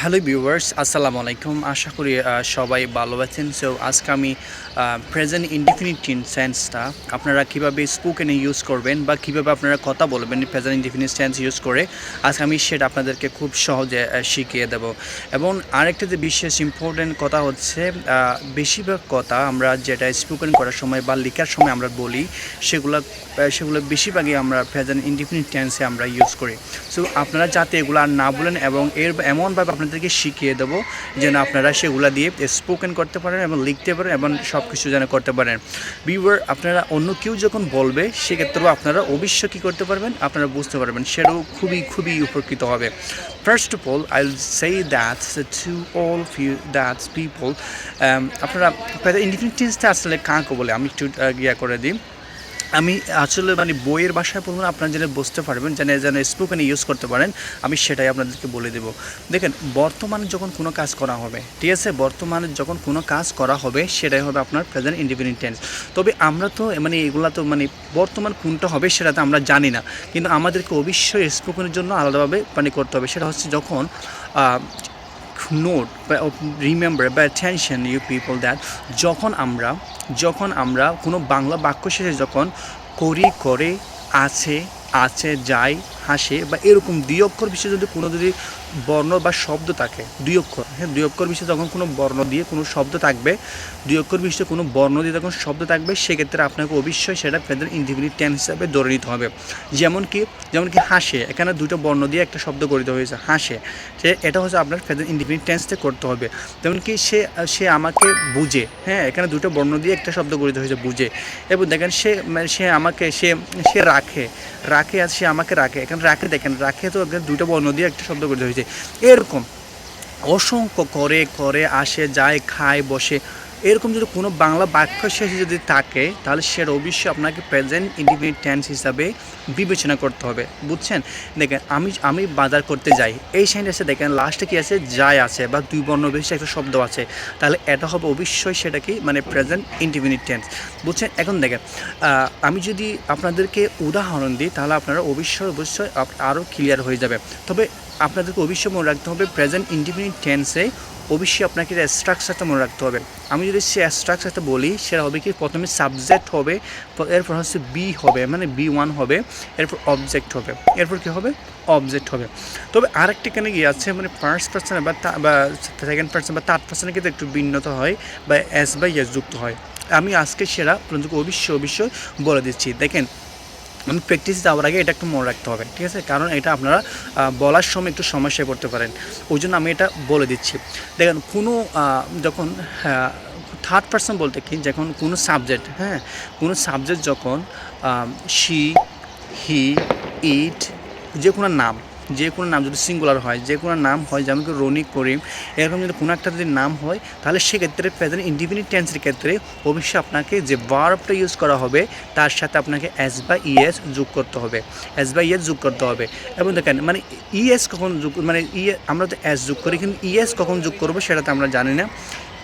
Hello viewers, আসসালামু আলাইকুম। আশা করি সবাই ভালো আছেন। সো আজকে আমি প্রেজেন্ট ইনডিফিনিট সেন্সটা আপনারা কীভাবে স্পোকেনে ইউজ করবেন বা কীভাবে আপনারা কথা বলবেন প্রেজেন্ট ইনডিফিনিট সেন্স ইউজ করে, আজকে আমি সেটা আপনাদেরকে খুব সহজে শিখিয়ে দেব। এবং আরেকটা যে বিশেষ ইম্পর্টেন্ট কথা হচ্ছে বেশিরভাগ কথা আমরা যেটা স্পোকেন করার সময় বা লেখার সময় আমরা বলি, সেগুলো সেগুলো বেশিরভাগই আমরা প্রেজেন্ট ইনডিফিনিট টেন্সে আমরা ইউজ করি। সো আপনারা যাতে এগুলো আর না বলেন এবং এর এমনভাবে আপনাদেরকে শিখিয়ে দেবো যেন আপনারা সেগুলো দিয়ে স্পোকেন করতে পারেন এবং লিখতে পারেন এবং সব কিছু যেন করতে পারেন। বিওয়ার আপনারা অন্য কেউ যখন বলবে, সেক্ষেত্রেও আপনারা অবশ্যই কী করতে পারবেন? আপনারা বুঝতে পারবেন। সেটাও খুবই খুবই উপকৃত হবে। First of all I will say that to all few that people আপনারা ইন্ডিপেন্ডেন্সটা আসলে কাকে বলে? আমি একটু ইয়া করে দিই। আমি আসলে মানে বইয়ের ভাষায় বলব না আপনারা যেন বুঝতে পারবেন যেন যেন স্পোকেন ইউজ করতে পারেন, আমি সেটাই আপনাদেরকে বলে দেব। দেখেন, বর্তমানে যখন কোনো কাজ করা হবে, ঠিক আছে? বর্তমানে যখন কোনো কাজ করা হবে, সেটাই হবে আপনার প্রেজেন্ট ইন্ডিপেন্ডেন্ট টেন্স তবে আমরা তো মানে এগুলা তো মানে বর্তমান কোনটা হবে সেটা তো আমরা জানি না। কিন্তু আমাদেরকে অবশ্যই স্পোকেনের জন্য আলাদাভাবে মানে করতে হবে। সেটা হচ্ছে যখন নোট বা রিমেম্বার বা অ্যাটেনশন ইউ পিপল দ্যাট যখন আমরা যখন আমরা কোনো বাংলা বাক্য শেষে যখন করি, করে, আছে আছে, যায়, হাসে বা এরকম দুই অক্ষর বিষয়ে যদি কোনো যদি বর্ণ বা শব্দ থাকে, দুই অক্ষর। হ্যাঁ দুই অক্ষর বিষয়ে যখন কোনো বর্ণ দিয়ে কোনো শব্দ থাকবে, দুই অক্ষর বিষয়ে কোনো বর্ণ দিয়ে যখন শব্দ থাকবে, সেক্ষেত্রে আপনাকে অবশ্যই সেটা প্রেজেন্ট ইন্ডিভিনিট টেন্স হিসাবে ধরে নিতে হবে। যেমন কি যেমন কি হাসে, এখানে দুটো বর্ণ দিয়ে একটা শব্দ গঠিত হয়েছে, হাসে। সে, এটা হচ্ছে আপনার প্রেজেন্ট ইন্ডিভিনিট টেন্সতে করতে হবে। যেমন কি, সে সে আমাকে বুঝে হ্যাঁ এখানে দুটো বর্ণ দিয়ে একটা শব্দ গঠিত হয়েছে, বুঝে। এবং দেখেন, সে সে আমাকে, সে সে রাখে রাখে আর সে আমাকে রাখে। এখানে রাখে দেখেন, রাখে তো দুটো বর্ণ দিয়ে একটা শব্দ গঠিত হয়েছে। এরকম অসংখ্য করে করে আসে যায় খায় বসে। এরকম যদি কোনো বাংলা বাক্য শেষে যদি থাকে, তাহলে সেটা অবশ্যই আপনাকে প্রেজেন্ট ইন্ডিপেন্ডেন্ট টেন্স হিসাবে বিবেচনা করতে হবে। বুঝছেন? দেখেন, আমি আমি বাজার করতে যাই। এই সেন্টেন্সে দেখেন লাস্টে কি আছে? যায় আছে বা দুই বর্ণ বেশি একটা শব্দ আছে। তাহলে এটা হবে অবশ্যই সেটা কি? মানে প্রেজেন্ট ইন্ডিপেন্ডেন্ট টেন্স বুঝছেন? এখন দেখেন আমি যদি আপনাদেরকে উদাহরণ দিই, তাহলে আপনারা অবশ্যই অবশ্যই আরও ক্লিয়ার হয়ে যাবে। তবে আপনাদেরকে অবশ্যই মনে রাখতে হবে প্রেজেন্ট ইন্ডিপেন্ডেন্ট টেন্সে অবশ্যই আপনাকে স্ট্রাকচারটা মনে রাখতে হবে। আমি যদি সে স্ট্রাকচারটা বলি, সেটা হবে কি, প্রথমে সাবজেক্ট হবে, এরপর হচ্ছে বি হবে মানে বি ওয়ান হবে, এরপর অবজেক্ট হবে। এরপর কি হবে? অবজেক্ট হবে। তবে আরেকটি এখানে গিয়ে আছে মানে ফার্স্ট পার্সন বা সেকেন্ড পার্সন বা থার্ড পার্সনে কিন্তু একটু ভিন্নতা হয় বা এস বা ইয়েস যুক্ত হয়। আমি আজকে সেরা অবশ্যই অবশ্যই বলে দিচ্ছি। দেখেন আমি প্র্যাকটিস যাওয়ার আগে এটা একটু মনে রাখতে হবে, ঠিক আছে? কারণ এটা আপনারা বলার সময় একটু সমস্যায় পড়তে পারেন। ওই জন্য আমি এটা বলে দিচ্ছি। দেখেন, কোনো যখন থার্ড পার্সন বলতে কি, যখন কোনো সাবজেক্ট হ্যাঁ কোনো সাবজেক্ট যখন শি হি ইট যে কোনো নাম যে কোনো নাম যদি সিঙ্গুলার হয়, যে কোনো নাম হয় যেমন কি রনি করিম, এরকম যদি কোনো একটা যদি নাম হয়, তাহলে সেক্ষেত্রে প্রেজেন্ট ইন্ডিপেন্ডেন্ট টেন্সের ক্ষেত্রে অবশ্যই আপনাকে যে ভার্বটা ইউজ করা হবে, তার সাথে আপনাকে এস বা ইএস যোগ করতে হবে। এস বা ইএস যোগ করতে হবে। এবং দেখেন মানে ইএস কখন যোগ মানে ইয়ে আমরা তো এস যোগ করি, কিন্তু ইএস কখন যোগ করব সেটা তো আমরা জানি না।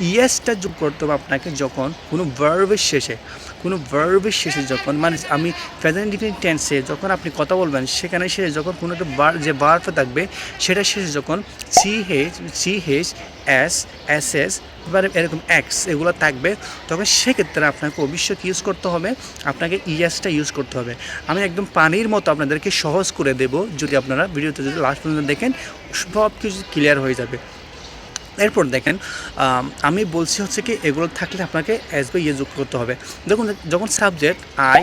ইএসটা যোগ করতে হবে আপনাকে যখন কোনো ভার্বের শেষে, কোনো ভার্বের শেষে যখন মানে আমি প্রেজেন্ট ডিফিনিট টেন্সে যখন আপনি কথা বলবেন, সেখানে শেষে যখন কোনো একটা বার যে বার্বটা থাকবে, সেটা শেষে যখন C H C H S S S এবারে এরকম এক্স এগুলো থাকবে, তখন সেক্ষেত্রে আপনাকে অবশ্যই ইউজ করতে হবে, আপনাকে ইএসটা ইউজ করতে হবে। আমি একদম পানির মতো আপনাদেরকে সহজ করে দেব, যদি আপনারা ভিডিওতে যদি লাস্ট পর্যন্ত দেখেন সব কিছু ক্লিয়ার হয়ে যাবে। এরপর দেখেন, আমি বলছি হচ্ছে কি, এগুলো থাকলে আপনাকে এস বাই ইয়ে যোগ করতে হবে। দেখুন, যখন subject I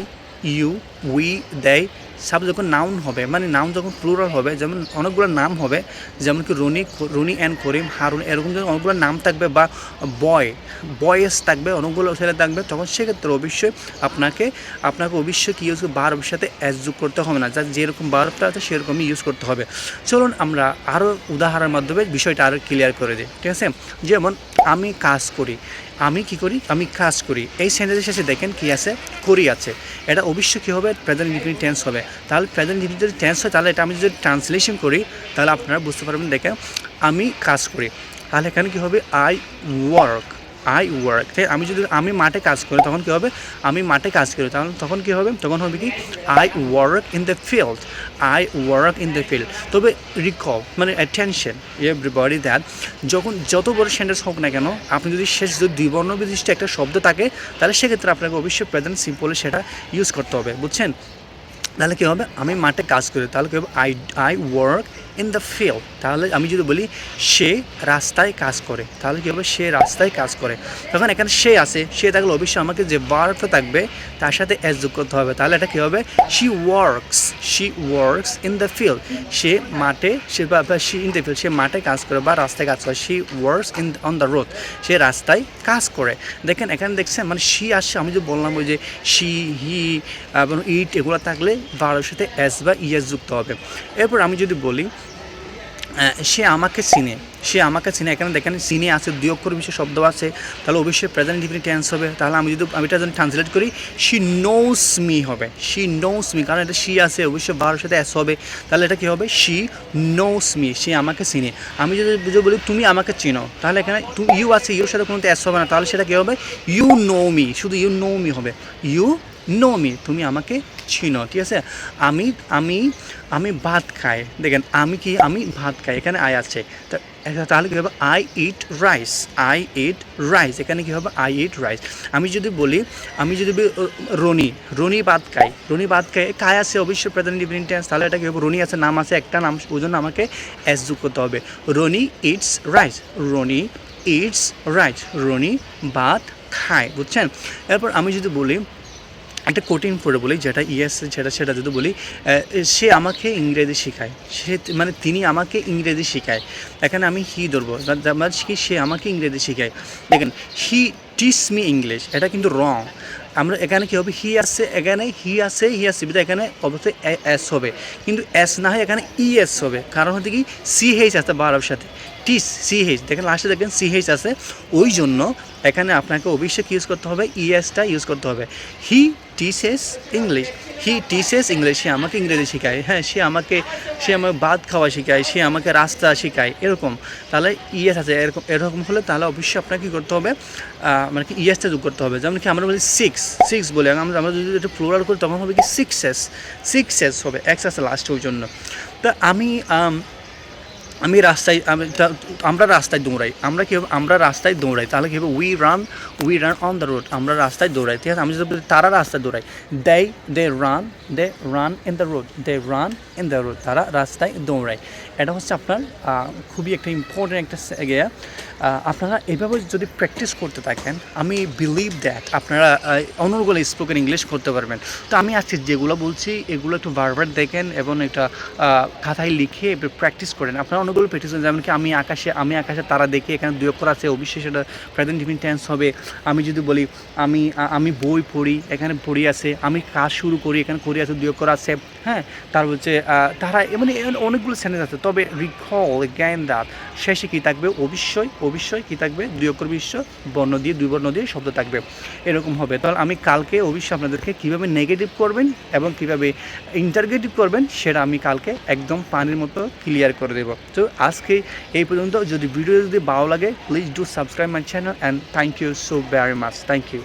you we they sub যখন নাউন হবে মানে নাউন যখন প্লুরাল হবে, যেমন অনেকগুলো নাম হবে, যেমন কি রনি রনি অ্যান্ড করিম, হারুন, এরকম যখন অনেকগুলো নাম থাকবে বা বয় বয়েস থাকবে, অনেকগুলো ছেলে থাকবে, তখন সেক্ষেত্রে অবশ্যই আপনাকে আপনাকে অবশ্যই কী ইউজ বারবের সাথে এস যোগ করতে হবে না। যা যেরকম বারবটা আছে, সেরকমই ইউজ করতে হবে। চলুন আমরা আরও উদাহরণের মাধ্যমে বিষয়টা আরও ক্লিয়ার করে দিই, ঠিক আছে? যেমন আমি কাজ করি, আমি কি করি? আমি কাজ করি। এই সেন্টেন্সের শেষে দেখেন কি আছে? করি আছে। এটা অবশ্যই কী হবে? প্রেজেন্ট ইনডিফিনিট টেন্স হবে। তাহলে প্রেজেন্ট ইনডিফিনিট যদি টেন্স হয়, তাহলে এটা আমি যদি ট্রান্সলেশন করি, তাহলে আপনারা বুঝতে পারবেন দেখেন আমি কাজ করি। তাহলে এখানে কী হবে? আই ওয়ার্ক আই ওয়ার্ক আমি যদি, আমি মাঠে কাজ করি, তখন কী হবে? আমি মাঠে কাজ করি। তাহলে তখন কী হবে? তখন হবে কি? I work in the field I work in the field তবে রিকল মানে অ্যাটেনশন এভরিবডি দ্যাট যখন যত বড় সেন্টেন্স হোক না কেন, আপনি যদি শেষ, যদি দ্বিবর্ণ বিশিষ্ট একটা শব্দ থাকে, তাহলে সেক্ষেত্রে আপনাকে অবশ্যই প্রেজেন্ট সিম্পলে সেটা ইউজ করতে হবে। বুঝছেন? তাহলে কী হবে? আমি মাঠে কাজ করি তাহলে কী হবে? I I work in the field তাহলে আমি যদি বলি, সে রাস্তায় কাজ করে। তাহলে কী হবে? সে রাস্তায় কাজ করে। তখন এখানে সে আছে। সে থাকলে অবশ্যই আমাকে যে বার্ফ থাকবে, তার সাথে এস যোগ করতে হবে। তাহলে এটা কী হবে? She works she works in the field সে মাঠে, সে বা শি ইন দ্য ফিল্ড সে মাঠে কাজ করে বা রাস্তায় কাজ করে। She works in on the road সে রাস্তায় কাজ করে। দেখেন, এখানে দেখছেন মানে শি আসছে। আমি যে বললাম ওই যে শি হি এবং ইট এগুলো থাকলে বারোর সাথে এস বা ইএস যুক্ত হবে। এরপর আমি যদি বলি সে আমাকে চিনে। সে আমাকে চিনে। এখানে দেখেন, চিনে আছে, দুই অক্ষর বিশেষ শব্দ আছে। তাহলে অবশ্যই প্রেজেন্ট ডিফিনিট টেন্স হবে। তাহলে আমি যদি, আমি এটা যদি ট্রান্সলেট করি শি নোস মি হবে। শি নোস মি কারণ এটা শি আছে, অবশ্যই বারোর সাথে এস হবে। তাহলে এটা কী হবে? শি নোস মি সে আমাকে চিনে। আমি যদি বুঝে বলি, তুমি আমাকে চিনো তাহলে এখানে ইউ আছে ইউর সাথে কোনো এস হবে না। তাহলে সেটা কী হবে? ইউ নো মি শুধু ইউ নো মি হবে। ইউ নো মি তুমি আমাকে চিনো ঠিক আছে? আমি আমি আমি ভাত খাই। দেখেন, আমি কি, আমি ভাত খাই, এখানে আই আছে। তাহলে কী হবে? I eat rice I eat rice এখানে কী হবে? আই ইট রাইস আমি যদি বলি, আমি যদি রনি রনি ভাত খাই, রনি ভাত খাই খায় আছে অবশ্যই প্রেজেন্ট টেন্স তাহলে এটা কী হবে? রনি আছে, নাম আছে, একটা নাম, ওই জন্য আমাকে অ্যাস যোগ করতে হবে। Rony eats rice Rony eats rice Rony ভাত খায়, বুঝছেন? এরপর আমি যদি বলি একটা কঠিন পড়ে বলি, যেটা ইয়েস যেটা, সেটা যদি বলি সে আমাকে ইংরেজি শেখায়। সে মানে তিনি আমাকে ইংরেজি শেখায়। এখানে আমি হি ধরবো। that কি সে আমাকে ইংরেজি শেখায়? দেখেন হি টিস মি ইংলিশ এটা কিন্তু রং আমরা এখানে কী হবে? হি আছে, এখানে হি আছে হি আছে বিধা এখানে অবশ্যই এস হবে। কিন্তু এস না হয় এখানে ই এস হবে। কারণ হচ্ছে কি সি এইচ আছে বারোর সাথে। টিস সি এইচ দেখেন লাস্টে দেখেন সি আছে। ওই জন্য এখানে আপনাকে অবশ্যই ইউজ করতে হবে ইএসটা ইউজ করতে হবে। হি টিসেস ইংলিশ হি টিসেস ইংলিশ সে আমাকে ইংরেজি শেখায়। হ্যাঁ সে আমাকে সে আমাকে ভাত খাওয়া শেখায়, সে আমাকে রাস্তা শেখায়, এরকম। তাহলে ইএস আছে, এরকম এরকম হলে তাহলে অবশ্যই আপনাকে কী করতে হবে মানে কি ইএসটা যোগ করতে হবে। যেমন কি আমরা বলি সিক্স সিক্স বলি। আমরা আমরা যদি এটা ফ্লোরাল করি, তখন হবে কি সিক্স এস হবে এক্স আছে লাস্টে ওই জন্য। তা আমি আম, রাস্তায় আমি আমরা রাস্তায় দৌড়াই। আমরা কী আমরা রাস্তায় দৌড়াই? তাহলে কী হবে we run we run on the road আমরা রাস্তায় দৌড়াই ঠিক আছে? আমি যদি বলি তারা রাস্তায় দৌড়াই they they run they run in the road they run in the road তারা রাস্তায় দৌড়ায়। এটা হচ্ছে আপনার খুবই একটা ইম্পর্টেন্ট একটা ইয়ে। আপনারা এভাবে যদি প্র্যাকটিস করতে থাকেন আমি বিলিভ দ্যাট আপনারা অনর্গল স্পোকেন ইংলিশ করতে পারবেন। তো আমি আজকে যেগুলো বলছি এগুলো একটু বারবার দেখেন এবং একটা খাতায় লিখে প্র্যাকটিস করেন। আপনারা অনেকগুলো প্র্যাকটিস যেমন কি আমি আকাশে আমি আকাশে তারা দেখে এখানে দুই অক্ষর আছে, অবশ্যই সেটা প্রেজেন্ট ডিফিন টেন্স হবে। আমি যদি বলি, আমি আমি বই পড়ি, এখানে পড়ি আছে, আমি কাজ শুরু করি, এখানে করি আছে, দুই অক্ষর আছে হ্যাঁ? তার হচ্ছে তারা মানে এমন অনেকগুলো সেন্টেন্স আছে, তবে রিকল জ্ঞান দাঁত শেষে কী থাকবে? অবশ্যই অবশ্যই কী থাকবে? দুই অক্ষর বিশ্ব বর্ণ দিয়ে, দুই বর্ণ দিয়ে শব্দ থাকবে। এরকম হবে। তাহলে আমি কালকে অবশ্যই আপনাদেরকে কীভাবে নেগেটিভ করবেন এবং কীভাবে ইন্টারগেটিভ করবেন, সেটা আমি কালকে একদম পানির মতো ক্লিয়ার করে দেবো। তো আজকে এই পর্যন্ত। যদি ভিডিও যদি ভালো লাগে please do subscribe my channel and thank you so very much thank you